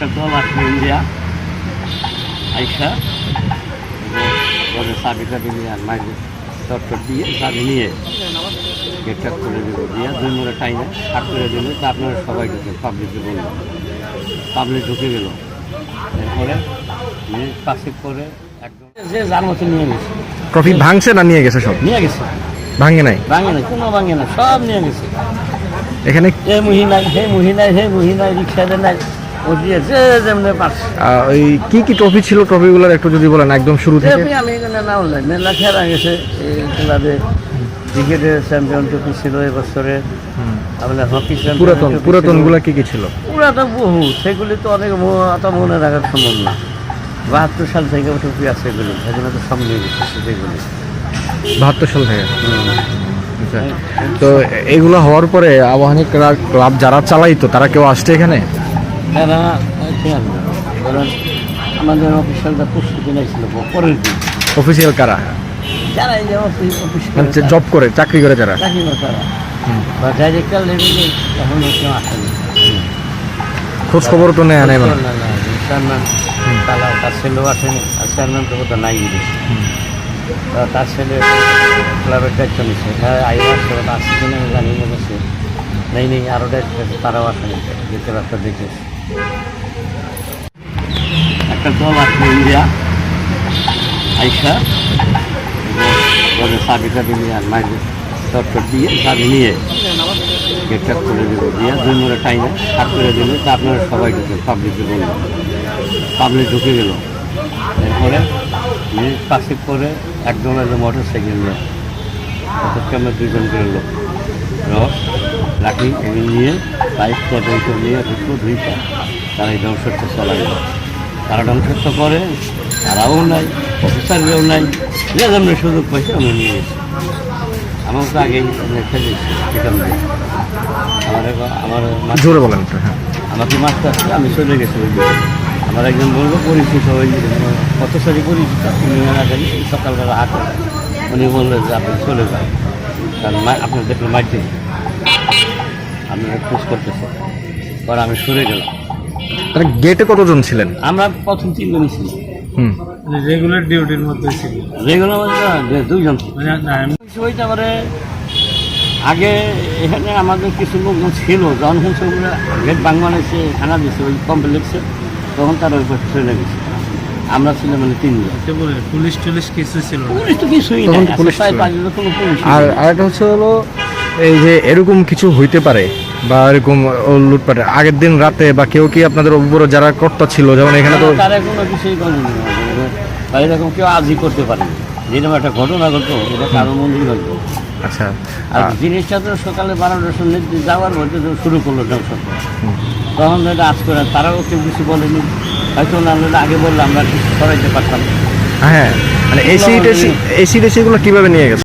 একটা দল আসলো ইন্ডিয়া। আইসা ঘরে চাবি টাবি নিয়ে আর মাইকে চট চট দিয়ে চাবি নিয়ে গেটটা খুলে দেবো। দিয়ে দুই মোড়ে টাইমে হাট করে দিল। তা আপনারা সবাই ঢুকে পাবলিকে বলল। পাবলিক ঢুকে গেল। এরপরে পাঁচেক করে একদম যে যার মতো নিয়ে গেছে। ট্রফি ভাঙছে না নিয়ে গেছে সব? নিয়ে গেছে। ভাঙে নাই? ভাঙে না কোনো ভাঙে না সব নিয়ে গেছে। এখানে এ মুহি নাই হে মুহি নাই হে মুহি নাই রিক্সাতে নাই। ওই কি কি ট্রফি ছিল? ট্রফিগুলোর একটু যদি বলেন একদম শুরু থেকে। আমি মেলা খেলা গেছে এই ক্লাবে ক্রিকেটের চ্যাম্পিয়ন ট্রফি ছিল এবছরে আপনার হকি পুরাতন পুরাতনগুলা কি কি ছিল? পুরাতন বহু সেগুলি তো অনেক অত মনে রাখার সম্ভব না। বাহাত্তর সাল থেকে টুপি আছে এগুলি এগুলো তো সেগুলি। বাহাত্তর সাল থেকে? আচ্ছা। তো এগুলো হওয়ার পরে আবাহনী ক্লা- ক্লাব যারা চালাইতো তারা কেউ আসছে এখানে? তারা খেয়াল না ধরেন আমাদের অফিসিয়ালটা প্রস্তুতি নিয়েছিল পরের দিন। অফিসিয়াল কারা? যে অফিস অফিস মানে জব করে চাকরি করে যারা? চাকরি তারা। বা ডাইরেক্টর লেভেলে এখন কেউ আসেনি। খোঁজ খবর তো নেয় নাই মানে? চেয়ারম্যান তারা ছেলেও আসেনি আর চেয়ারম্যান তো বোধহয় নাই তার ছেলে ক্লাবের দায়িত্ব নিচ্ছে হ্যাঁ আই আসছে আসছে কিনা আমি জানি না নেই নেই আরও দায়িত্ব তারাও আসেনি। যেতে রাস্তা দেখে একটা দল আসলো ইন্ডিয়া। আইসা ঘরে চাবি টাবি নিয়ে আর মাইকে চট চট দিয়ে চাবি নিয়ে গেটটা খুলে দেবো। দিয়ে দুই মোড়ে টাইমে হাট করে দিল তা আপনারা সবাই ঢুকে পাবলিকে পাবলিক ঢুকে গেল। এরপরে মিনিট পাঁচেক করে এলো মোটর সাইকেল নিয়ে আমরা দুজন করে লোক। রস নিয়ে বাইক এইসব নিয়ে ঢুকলো দুইটা তারা এই ধ্বংসত্ব চালাইল তারা ধ্বংসত্ব করে তারাও নাই অফিসাররাও নাই যে আমরা সুযোগ পাইছি আমরা নিয়ে গেছি আমার তো আগেই দিয়েছি থেকে আমার আমার জোরে বলেন হ্যাঁ। আমাকে মাস্টার আসলে আমি চলে গেছি ওই আমার একজন বলব পরিচিত ওই কত সারি পরিচিত উনি এই সকালবেলা হাঁটে উনি বললেন যে আপনি চলে যান। কারণ আপনার দেখলে মাইতে আপনারা খোঁজ করতেছে। পরে আমি সরে গেলাম। তাহলে গেটে কতজন ছিলেন? আমরা প্রথম তিনজনই ছিল হুম। রেগুলার ডিউটির মধ্যে ছিল রেগুলার দুইজন মানে আগে এখানে আমাদের কিছু লোকজন ছিল যখন ওগুলো গেট বাংলাদেশে খানা দিচ্ছে ওই কমপ্লেক্সে তখন তারা ওই চলে গেছে। আমরা ছিলাম মানে তিনজন। পুলিশ টুলিশ কিছু ছিল পুলিশ তো কিছুই না। পুলিশ আর আরেকটা হচ্ছে হলো এই যে এরকম কিছু হইতে পারে বা এরকম লুটপাটে। আগের দিন রাতে বা কেউ কি আপনাদের উপরে যারা কর্তা ছিল যেমন এখানে তো তারা কোনো কিছুই করেনি বা এরকম কেউ আজই করতে পারেনি। যেরকম একটা ঘটনা ঘটতো এটা কারও মন্দির ঘটতো আচ্ছা। আর জিনিসটা তো সকালে বারোটার সময় যাওয়ার মধ্যে তো শুরু করল ধ্বংস তখন এটা আজ করে তারাও কেউ কিছু বলেনি। হয়তো না আগে বললে আমরা কিছু করাইতে পারতাম। হ্যাঁ মানে এসি টেসি এসি টেসি গুলো কীভাবে নিয়ে গেছে?